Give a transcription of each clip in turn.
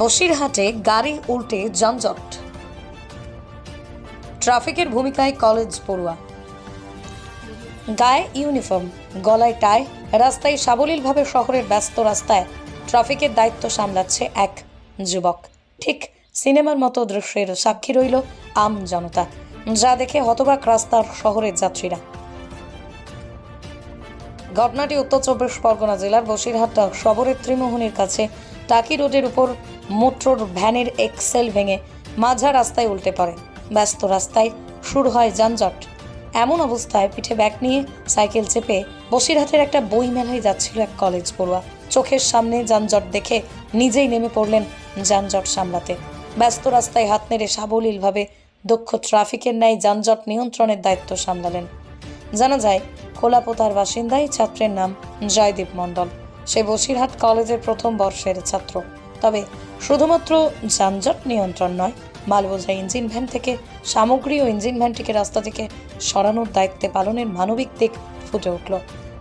বসিরহাটে গাড়ি উল্টে যানজট। ট্রাফিকের ভূমিকায় কলেজ পড়ুয়া। গায়ে ইউনিফর্ম, গলায় টাই, রাস্তায় সাবলীলভাবে শহরের ব্যস্ত রাস্তায় ট্রাফিকের দায়িত্ব সামলাচ্ছে এক যুবক। ঠিক সিনেমার মতো দৃশ্যের সাক্ষী রইল আম জনতা, যা দেখে হতবাক রাস্তার শহরের যাত্রীরা। ঘটনাটি উত্তর চব্বিশ পরগনা জেলার বসিরহাট শবরের ত্রিমোহনীর কাছে টাকি রোডের উপর মোটর ভ্যানের এক্সেল ভেঙে মাঝা রাস্তায় উল্টে পড়ে। ব্যস্ত রাস্তায় শুরু হয় যানজট। এমন অবস্থায় পিঠে ব্যাগ নিয়ে সাইকেল চেপে বসিরহাটের একটা বই মেলায় যাচ্ছিল এক কলেজ পড়ুয়া। চোখের সামনে যানজট দেখে নিজেই নেমে পড়লেন যানজট সামলাতে। ব্যস্ত রাস্তায় হাত নেড়ে সাবলীলভাবে দক্ষ ট্রাফিকের ন্যায় যানজট নিয়ন্ত্রণের দায়িত্ব সামলালেন। জানা যায় খোলাপোতার বাসিন্দাই ছাত্রের নাম জয়দীপ মণ্ডল। সে বসিরহাট কলেজের প্রথম বর্ষের ছাত্র। তবে শুধুমাত্র যানজট নিয়ন্ত্রণ নয় মালবোঝা ইঞ্জিন ভ্যান থেকে সামগ্রী ও ইঞ্জিন ভ্যানটিকে রাস্তা থেকে সরানোর দায়িত্বে পালনের মানবিক দিক ফুটে উঠল।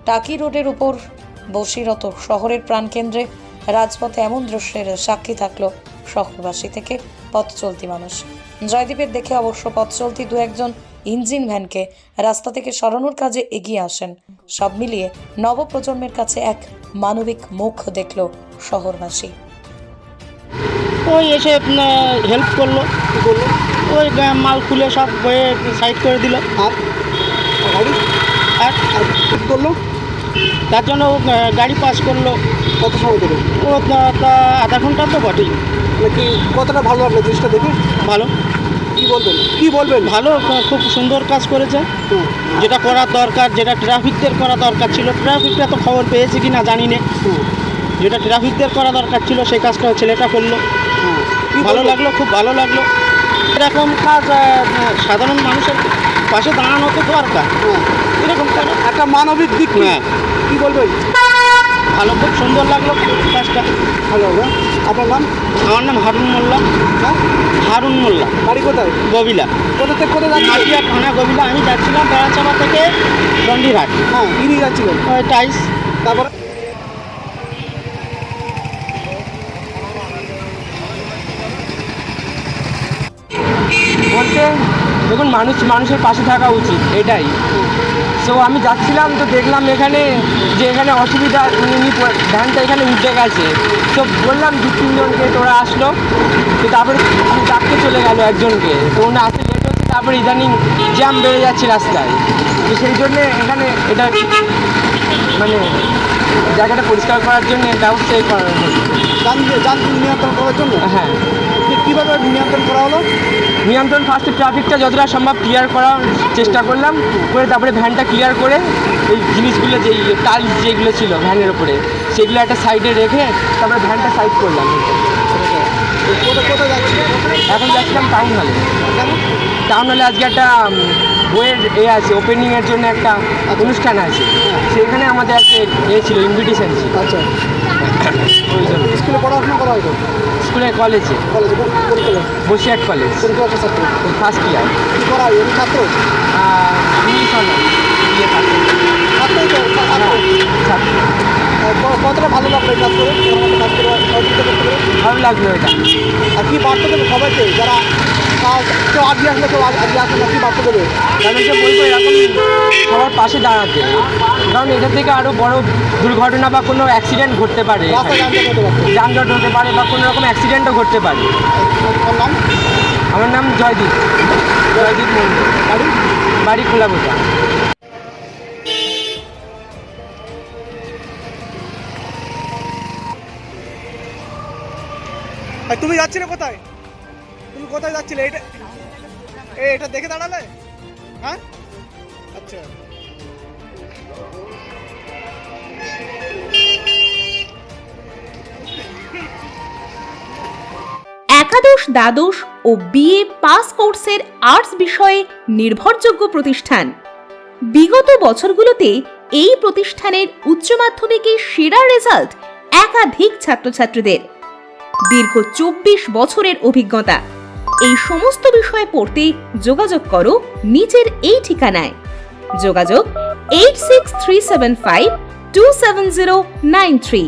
টাকি রোডের উপর বসিরত শহরের প্রাণকেন্দ্রে রাজপথে এমন দৃশ্যের সাক্ষী থাকল শহরবাসী থেকে পথ চলতি মানুষ। জয়দীপের দেখে অবশ্য পথ চলতি দু একজন ইঞ্জিন ভ্যানকে রাস্তা থেকে সরানোর কাজে এগিয়ে আসেন। সব মিলিয়ে নবপ্রজন্মের কাছে এক মানবিক মুখ দেখল শহরবাসী। ওই এসে হেল্প করল কি করল। ওই মাল খুলে সব বয়ে সাইড করে দিল। আর? গাড়ি? আর? করল? তার জন্য ও, গাড়ি পাস করল। কত সময় ধরে? ও আধা ঘণ্টা তো বটেই। মানে কি কতটা ভালো লাগল জিনিসটা দেখে? ভালো। কি বলবেন? কি বলবেন? ভালো খুব সুন্দর কাজ করেছে। যেটা করার দরকার যেটা ট্রাফিকদের করা দরকার ছিল। ট্রাফিকটা তো খবর পেয়েছে কি না জানি না। যেটা ট্রাফিকদের করা দরকার ছিল সেই কাজটা ছেলেটা করল। কি ভালো লাগল খুব ভালো লাগল। এরকম কাজ সাধারণ মানুষের পাশে দাঁড়ানো তো দরকার। হ্যাঁ, এরকম কাজ একটা মানবিক দিক? হ্যাঁ। কি বলবেন ভালো খুব সুন্দর লাগল কাজটা। ভালো হবে। আপনার নাম? আমার নাম হারুন মোল্লা। হ্যাঁ? হারুন মোল্লা। বাড়ি কোথায়? গবিলা কোথা থেকে কোথায় যাচ্ছিলেন মাটিয়া থানা গবিলা আমি যাচ্ছিলাম বেড়াচাপা থেকে চণ্ডীঘাট হ্যাঁ নিয়ে যাচ্ছিলেন। টাইস তারপরে? দেখুন মানুষ মানুষের পাশে থাকা উচিত এটাই। সো আমি যাচ্ছিলাম তো দেখলাম এখানে যে এখানে অসুবিধা উনি ভ্যানটা এখানে উঠে গেছে। তো বললাম দু তিনজনকে তোরা আসলো। তো তারপরে ডাকতে চলে গেল একজনকে। তো উনি আসতে লেট হচ্ছে তারপরে ইদানিং জ্যাম বেড়ে যাচ্ছে রাস্তায়। তো সেই জন্যে এখানে এটা মানে জায়গাটা পরিষ্কার করার জন্য ব্যবস্থা করা যান নিয়ন্ত্রণ করার জন্য? হ্যাঁ। কীভাবে নিয়ন্ত্রণ করা হলো? নিয়ন্ত্রণ ফার্স্টে ট্রাফিকটা যতটা সম্ভব ক্লিয়ার করার চেষ্টা করলাম। করে তারপরে ভ্যানটা ক্লিয়ার করে এই জিনিসগুলো যে টাইলস যেগুলো ছিল ভ্যানের ওপরে সেগুলো একটা সাইডে রেখে তারপরে ভ্যানটা সাইড করলাম। এখন যাচ্ছিলাম টাউন হলে টাউন হলে আজকে একটা বইয়ের এ আছে ওপেনিংয়ের জন্য একটা অনুষ্ঠান আছে। সেখানে আমাদের একটা এ ছিল ইনভিটেশন ছিল। আচ্ছা। স্কুলে পড়াশোনা করা হয়তো স্কুলে কলেজে। কলেজে কোন কলেজ? ফার্স্ট ইয়ার কি করা হয়? ছাত্র? হ্যাঁ কতটা ভালো লাগল কাজ করে? কাজ করে ভালো লাগল এটা। আর কি বার্তা দেবে সবাইকে? যারা কেউ আগে আসলে কেউ আগে আসলে কি বার্তা দেবে? তাদেরকে বলব এরকম পাশে দাঁড়াতে। কারণ এটা থেকে আরও বড় দুর্ঘটনা বা কোনো অ্যাক্সিডেন্ট ঘটতে পারে যানজট হতে পারে। বা কোনো রকম অ্যাক্সিডেন্টও ঘটতে পারে। আমার নাম জয়দীপ। জয়দীপ মন্ডল বাড়ি? বাড়ি খোলা বোঝা তুমি যাচ্ছিলে কোথায়? তুমি কোথায় যাচ্ছিলে? এটা এটা দেখে দাঁড়ালে? হ্যাঁ? আচ্ছা। একাদশ, দ্বাদশ ও বিএ পাস কোর্সের আর্টস বিষয়ে নির্ভরযোগ্য প্রতিষ্ঠান। বিগত বছরগুলোতে এই প্রতিষ্ঠানের উচ্চ মাধ্যমিকে সেরা রেজাল্ট একাধিক ছাত্রছাত্রীদের। দীর্ঘ চব্বিশ বছরের অভিজ্ঞতা। এই সমস্ত বিষয়ে পড়তে যোগাযোগ করো নিচের এই ঠিকানায়। যোগাযোগ eight six three seven five two seven zero nine three.